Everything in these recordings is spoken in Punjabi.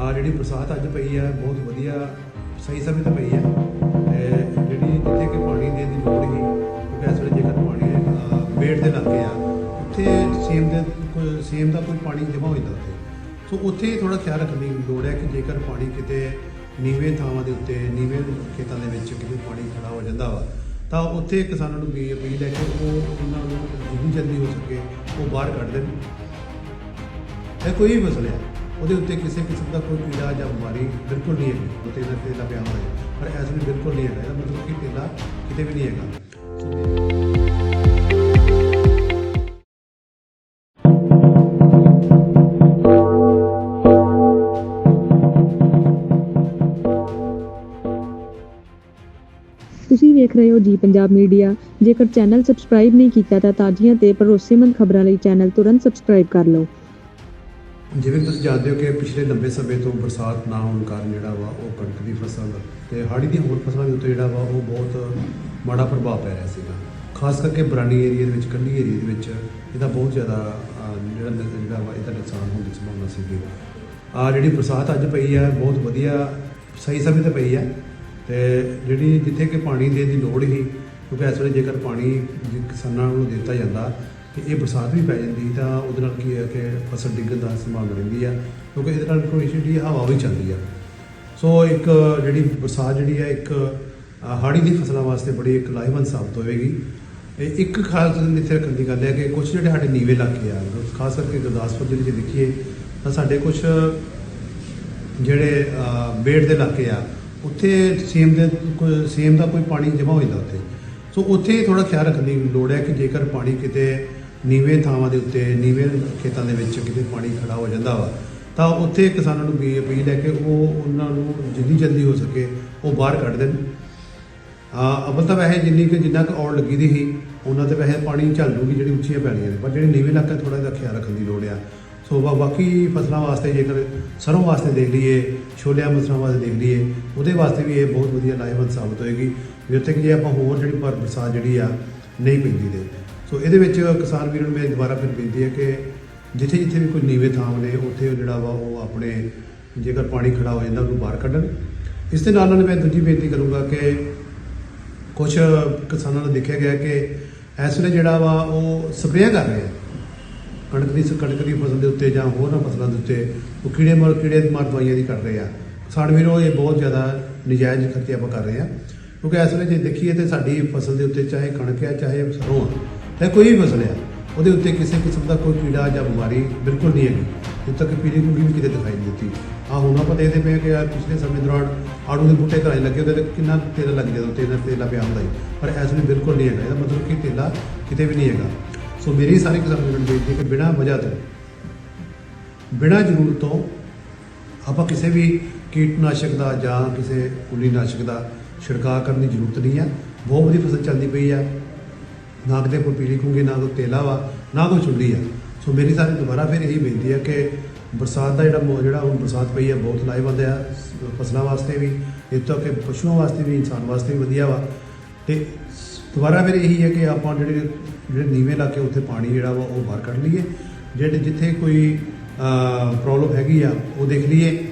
ਆ ਜਿਹੜੀ ਬਰਸਾਤ ਅੱਜ ਪਈ ਆ ਬਹੁਤ ਵਧੀਆ ਸਹੀ ਸਮੇਂ ਤੇ ਪਈ ਆ। ਜਿਹੜੀ ਜਿੱਥੇ ਕਿ ਪਾਣੀ ਦੀ ਦੀ ਲੋੜ ਹੀ ਕਿਉਂਕਿ ਇਸ ਵੇਲੇ ਜੇਕਰ ਪਾਣੀ ਅਹ, ਬੇੜ ਦੇ ਲੱਗੇ ਆ ਉੱਥੇ ਸੇਮ ਦੇ ਕੋਈ ਸੇਮ ਦਾ ਕੋਈ ਪਾਣੀ ਜਮ੍ਹਾਂ ਹੋ ਜਾਂਦਾ ਉੱਥੇ। ਸੋ ਉੱਥੇ ਥੋੜਾ ਖਿਆਲ ਰੱਖਣ ਦੀ ਲੋੜ ਹੈ ਕਿ ਜੇਕਰ ਪਾਣੀ ਕਿਤੇ ਨੀਵੇਂ ਥਾਵਾਂ ਦੇ ਉੱਤੇ ਨੀਵੇਂ ਖੇਤਾਂ ਦੇ ਵਿੱਚ ਕਿਤੇ ਪਾਣੀ ਖੜਾ ਹੋ ਜਾਂਦਾ ਵਾ ਤਾਂ ਉੱਥੇ ਕਿਸਾਨਾਂ ਨੂੰ ਵੀ ਅਪੀਲ ਹੈ ਕਿ ਉਹ ਉਹਨਾਂ ਨੂੰ ਜਿੰਨੀ ਜਲਦੀ ਹੋ ਸਕੇ ਉਹ ਬਾਹਰ ਕੱਢ ਦੇਣ। ਇਹ ਕੋਈ ਵੀ ਮਸਲਾ ਹੈ ਉਹਦੇ ਉੱਤੇ ਕਿਸੇ ਕਿਸਮ ਦਾ ਕੋਈ ਪੀੜਾ ਜਾਂ ਬਿਮਾਰੀ ਬਿਲਕੁਲ ਨਹੀਂ ਹੈ ਉਹ ਤੇਲਾ ਤੇਲਾ ਪਿਆ ਹੋਇਆ। ਪਰ ਐਸ ਵੀ ਬਿਲਕੁਲ ਨਹੀਂ ਹੈਗਾ, ਇਹਦਾ ਮਤਲਬ ਕਿ ਤੇਲਾ ਕਿਤੇ ਵੀ ਨਹੀਂ ਹੈਗਾ। ਤੁਸੀਂ ਵੇਖ ਰਹੇ ਹੋ ਜੀ ਪੰਜਾਬ ਮੀਡੀਆ। ਜੇਕਰ ਚੈਨਲ ਸਬਸਕ੍ਰਾਈਬ ਨਹੀਂ ਕੀਤਾ ਤਾਂ ਤਾਜ਼ੀਆਂ ਤੇ ਭਰੋਸੇਮੰਦ ਖਬਰਾਂ ਲਈ ਚੈਨਲ ਤੁਰੰਤ ਸਬਸਕ੍ਰਾਈਬ ਕਰ ਲਓ। ਜਿਵੇਂ ਤੁਸੀਂ ਜਾਣਦੇ ਹੋ ਕਿ ਪਿਛਲੇ ਲੰਬੇ ਸਮੇਂ ਤੋਂ ਬਰਸਾਤ ਨਾ ਹੋਣ ਕਾਰਨ ਜਿਹੜਾ ਵਾ ਉਹ ਕਣਕ ਦੀ ਫਸਲ ਤੇ ਹਾੜੀ ਦੀਆਂ ਹੋਰ ਫਸਲਾਂ ਦੇ ਉੱਤੇ ਜਿਹੜਾ ਵਾ ਉਹ ਬਹੁਤ ਮਾੜਾ ਪ੍ਰਭਾਵ ਪੈ ਰਿਹਾ ਸੀਗਾ। ਖਾਸ ਕਰਕੇ ਬਰਾਨੀ ਏਰੀਆ ਦੇ ਵਿੱਚ ਕੰਢੀ ਏਰੀਆ ਦੇ ਵਿੱਚ ਇਹਦਾ ਬਹੁਤ ਜ਼ਿਆਦਾ ਜਿਹੜਾ ਜਿਹੜਾ ਵਾ ਇਹਦਾ ਨੁਕਸਾਨ ਹੋਣ ਦੀ ਸੰਭਾਵਨਾ ਸੀਗੀ। ਆ ਜਿਹੜੀ ਬਰਸਾਤ ਅੱਜ ਪਈ ਹੈ ਬਹੁਤ ਵਧੀਆ ਸਹੀ ਸਮੇਂ ਤੇ ਪਈ ਹੈ ਤੇ ਜਿਹੜੀ ਜਿੱਥੇ ਕਿ ਪਾਣੀ ਦੇਣ ਦੀ ਲੋੜ ਹੀ, ਕਿਉਂਕਿ ਇਸ ਵੇਲੇ ਜੇਕਰ ਪਾਣੀ ਕਿਸਾਨਾਂ ਨੂੰ ਦਿੱਤਾ ਜਾਂਦਾ ਕਿ ਇਹ ਬਰਸਾਤ ਵੀ ਪੈ ਜਾਂਦੀ ਤਾਂ ਉਹਦੇ ਨਾਲ ਕੀ ਹੈ ਕਿ ਫਸਲ ਡਿੱਗਣ ਦਾ ਸੰਭਾਵਨਾ ਰਹਿੰਦੀ ਆ, ਕਿਉਂਕਿ ਇਹਦੇ ਨਾਲ ਕੋਈ ਜਿਹੜੀ ਹਵਾ ਵੀ ਚੱਲਦੀ ਆ। ਸੋ ਇੱਕ ਜਿਹੜੀ ਬਰਸਾਤ ਜਿਹੜੀ ਹੈ ਇੱਕ ਹਾੜੀ ਦੀ ਫਸਲਾਂ ਵਾਸਤੇ ਬੜੀ ਇੱਕ ਲਾਹੇਵੰਦ ਸਾਬਤ ਹੋਵੇਗੀ। ਇਹ ਇੱਕ ਖਾਸ ਇੱਥੇ ਰੱਖਣ ਦੀ ਗੱਲ ਹੈ ਕਿ ਕੁਝ ਜਿਹੜੇ ਸਾਡੇ ਨੀਵੇਂ ਇਲਾਕੇ ਆ, ਖਾਸ ਕਰਕੇ ਗੁਰਦਾਸਪੁਰ ਜ਼ਿਲ੍ਹੇ 'ਚ ਦੇਖੀਏ, ਤਾਂ ਸਾਡੇ ਕੁਝ ਜਿਹੜੇ ਬੇੜ ਦੇ ਇਲਾਕੇ ਆ, ਉੱਥੇ ਸੇਮ ਦੇ, ਕੋਈ ਸੇਮ ਦਾ ਕੋਈ ਪਾਣੀ ਜਮ੍ਹਾਂ ਹੋ ਜਾਂਦਾ ਉੱਥੇ। ਸੋ ਉੱਥੇ ਥੋੜਾ ਖਿਆਲ ਰੱਖਣ ਦੀ ਲੋੜ ਹੈ ਕਿ ਜੇਕਰ ਪਾਣੀ ਕਿਤੇ ਨੀਵੇਂ ਥਾਵਾਂ ਦੇ ਉੱਤੇ, ਨੀਵੇਂ ਖੇਤਾਂ ਦੇ ਵਿੱਚ ਕਿਤੇ ਪਾਣੀ ਖੜਾ ਹੋ ਜਾਂਦਾ ਵਾ, ਤਾਂ ਉੱਥੇ ਕਿਸਾਨਾਂ ਨੂੰ ਵੀ ਅਪੀਲ ਹੈ ਕਿ ਉਹ ਉਹਨਾਂ ਨੂੰ ਜਿੰਨੀ ਜਲਦੀ ਹੋ ਸਕੇ ਉਹ ਬਾਹਰ ਕੱਢ ਦੇਣ। ਆ, ਅਵਲ ਤਾਂ ਵੈਸੇ ਜਿੰਨੀ ਕਿ ਜਿੰਨਾ ਕੁ ਔੜ ਲੱਗੀ ਦੀ ਸੀ, ਉਹਨਾਂ ਤੇ ਵੈਸੇ ਪਾਣੀ ਝੱਲ ਜੂਗੀ ਜਿਹੜੀ ਉੱਚੀਆਂ ਪੈਣੀਆਂ ਨੇ, ਪਰ ਜਿਹੜੇ ਨੀਵੇਂ ਇਲਾਕਾ ਥੋੜਾ ਜਿਹਾ ਖਿਆਲ ਰੱਖਣ ਦੀ ਲੋੜ ਆ। ਸੋ ਬਾਕੀ ਫਸਲਾਂ ਵਾਸਤੇ ਜੇਕਰ ਸਰੋਂ ਵਾਸਤੇ ਦੇਖ ਲਈਏ, ਛੋਲਿਆਂ ਮਸਰਾਂ ਵਾਸਤੇ ਦੇਖ ਲਈਏ, ਉਹਦੇ ਵਾਸਤੇ ਵੀ ਇਹ ਬਹੁਤ ਵਧੀਆ ਲਾਹੇਵੰਦ ਸਾਬਤ ਹੋਏਗੀ। ਜਿੱਥੇ ਕਿ ਜੇ ਆਪਾਂ ਹੋਰ ਜਿਹੜੀ ਬਰਸਾਤ ਜਿਹੜੀ ਆ, ਨਹੀਂ ਪੈਂਦੀ ਦੇ ਸੋ ਇਹਦੇ ਵਿੱਚ ਕਿਸਾਨ ਵੀਰਾਂ ਨੂੰ ਮੈਂ ਦੁਬਾਰਾ ਫਿਰ ਬੇਨਤੀ ਹੈ ਕਿ ਜਿੱਥੇ ਜਿੱਥੇ ਵੀ ਕੋਈ ਨੀਵੇਂ ਥਾਂ ਨੇ ਉੱਥੇ ਉਹ ਜਿਹੜਾ ਵਾ ਉਹ ਆਪਣੇ ਜੇਕਰ ਪਾਣੀ ਖੜਾ ਹੋ ਜਾਂਦਾ, ਉਹਨੂੰ ਬਾਹਰ ਕੱਢਣ। ਇਸ ਦੇ ਨਾਲ ਨਾਲ ਮੈਂ ਦੂਜੀ ਬੇਨਤੀ ਕਰੂੰਗਾ ਕਿ ਕੁਝ ਕਿਸਾਨਾਂ ਨੂੰ ਦੇਖਿਆ ਗਿਆ ਕਿ ਇਸ ਵੇਲੇ ਜਿਹੜਾ ਵਾ ਉਹ ਸਪਰੇਅ ਕਰ ਰਹੇ ਆ। ਕਣਕ ਦੀ ਕਣਕ ਦੀ ਫਸਲ ਦੇ ਉੱਤੇ ਜਾਂ ਹੋਰ ਫਸਲਾਂ ਦੇ ਉੱਤੇ ਉਹ ਕੀੜੇ ਮਾਰ ਕੀੜੇ ਮਾਰ ਦਵਾਈਆਂ ਦੀ ਕਰ ਰਹੇ ਆ। ਕਿਸਾਨ ਵੀਰੋ, ਇਹ ਬਹੁਤ ਜ਼ਿਆਦਾ ਨਜਾਇਜ਼ ਖਰਚੇ ਆਪਾਂ ਕਰ ਰਹੇ ਆ। ਕਿਉਂਕਿ ਇਸ ਵੇਲੇ ਜੇ ਦੇਖੀਏ ਤੇ ਸਾਡੀ ਫਸਲ ਦੇ ਉੱਤੇ ਚਾਹੇ ਕਣਕ ਆ, ਚਾਹੇ ਸਰੋਂ ਆ ਚਾਹੇ ਕੋਈ ਵੀ ਫਸਲ ਆ ਉਹਦੇ ਉੱਤੇ ਕਿਸੇ ਕਿਸਮ ਦਾ ਕੋਈ ਕੀੜਾ ਜਾਂ ਬਿਮਾਰੀ ਬਿਲਕੁਲ ਨਹੀਂ ਹੈਗੀ। ਜਿੱਦ ਤੱਕ ਪੀਲੀ ਕੁੜੀ ਵੀ ਕਿਤੇ ਦਿਖਾਈ ਨਹੀਂ ਦਿੱਤੀ। ਆ ਹੁਣ ਆਪਾਂ ਦੇਖਦੇ ਪਏ ਕਿ ਯਾਰ ਪਿਛਲੇ ਸਮੇਂ ਦੌਰਾਨ ਆੜੂ ਦੇ ਬੂਟੇ ਘਰਾਂ 'ਚ ਲੱਗੇ ਉਹਦੇ ਤੇ ਕਿੰਨਾ ਤੇਲ ਲੱਗ ਜਾਂਦਾ, ਤੇਲ ਤੇਲਾ ਪਿਆ ਹੁੰਦਾ ਸੀ। ਪਰ ਇਸ ਵੇਲੇ ਬਿਲਕੁਲ ਨਹੀਂ ਹੈਗਾ। ਇਹਦਾ ਮਤਲਬ ਕਿ ਤੇਲਾ ਕਿਤੇ ਵੀ ਨਹੀਂ ਹੈਗਾ। ਸੋ ਮੇਰੀ ਸਾਰੀ ਕਿਸਾਨ ਵੀਰਾਂ ਨੂੰ ਬੇਨਤੀ ਕਿ ਬਿਨਾਂ ਵਜ੍ਹਾ ਤੋਂ, ਬਿਨਾਂ ਜ਼ਰੂਰਤ ਤੋਂ ਆਪਾਂ ਕਿਸੇ ਵੀ ਕੀਟਨਾਸ਼ਕ ਦਾ ਜਾਂ ਕਿਸੇ ਕੁਲੀਨਾਸ਼ਕ ਦਾ ਛਿੜਕਾਅ ਕਰਨ ਦੀ ਜ਼ਰੂਰਤ ਨਹੀਂ ਆ ਬਹੁਤ ਵਧੀਆ ਫਸਲ ਚੱਲਦੀ ਪਈ ਆ ਨਾ ਕਿਤੇ ਕੋਈ ਪੀਲੀ ਕੁੰਗੀ ਨਾ ਕੋਈ ਤੇਲਾ ਵਾ, ਨਾ ਕੋਈ ਚੁੱਲੀ ਆ। ਸੋ ਮੇਰੀ ਸਾਰੀ ਦੁਬਾਰਾ ਫਿਰ ਇਹੀ ਬੇਨਤੀ ਹੈ ਕਿ ਬਰਸਾਤ ਦਾ ਜਿਹੜਾ ਮੌ- ਜਿਹੜਾ ਹੁਣ ਬਰਸਾਤ ਪਈ ਆ, ਬਹੁਤ ਲਾਹੇਵੰਦ ਆ ਫਸਲਾਂ ਵਾਸਤੇ ਵੀ ਇੱਥੋਂ ਕਿ ਪਸ਼ੂਆਂ ਵਾਸਤੇ ਵੀ, ਇਨਸਾਨ ਵਾਸਤੇ ਵੀ ਵਧੀਆ ਵਾ। ਤੇ ਦੁਬਾਰਾ ਫਿਰ ਇਹੀ ਹੈ ਕਿ ਆਪਾਂ ਜਿਹੜੇ ਜਿਹੜੇ ਨੀਵੇਂ ਇਲਾਕੇ ਉੱਥੇ ਪਾਣੀ ਜਿਹੜਾ ਵਾ, ਉਹ ਬਾਹਰ ਕੱਢ ਲਈਏ। ਜਿਹੜੇ ਜਿੱਥੇ ਕੋਈ ਪ੍ਰੋਬਲਮ ਹੈਗੀ ਆ, ਉਹ ਦੇਖ ਲਈਏ।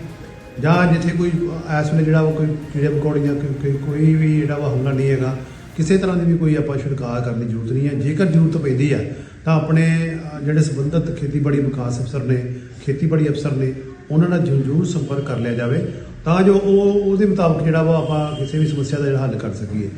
ਜਾਂ ਜਿੱਥੇ ਕੋਈ ਇਸ ਵੇਲੇ ਜਿਹੜਾ ਉਹ ਕੋਈ ਕੀੜੇ ਮਕੌੜੀਆਂ ਕੋਈ- ਕੋਈ ਵੀ ਜਿਹੜਾ ਵਾ ਹਮਲਾ ਨਹੀਂ ਹੈਗਾ ਕਿਸੇ ਤਰ੍ਹਾਂ ਦੀ ਵੀ ਕੋਈ ਆਪਾਂ ਛਿੜਕਾਅ ਕਰਨ ਦੀ ਜ਼ਰੂਰਤ ਨਹੀਂ ਹੈ। ਜੇਕਰ ਜ਼ਰੂਰਤ ਪੈਂਦੀ ਆ ਤਾਂ ਆਪਣੇ ਅਹ, ਜਿਹੜੇ ਸੰਬੰਧਿਤ ਖੇਤੀਬਾੜੀ ਵਿਕਾਸ ਅਫਸਰ ਨੇ ਖੇਤੀਬਾੜੀ ਅਫਸਰ ਨੇ ਉਹਨਾਂ ਨਾਲ ਜ਼ਰੂਰ ਸੰਪਰਕ ਕਰ ਲਿਆ ਜਾਵੇ ਤਾਂ ਜੋ ਉਹ ਉਹਦੇ ਮੁਤਾਬਕ ਜਿਹੜਾ ਵਾ ਆਪਾਂ ਕਿਸੇ ਵੀ ਸਮੱਸਿਆ ਦਾ ਜਿਹੜਾ ਹੱਲ ਕਰ ਸਕੀਏ।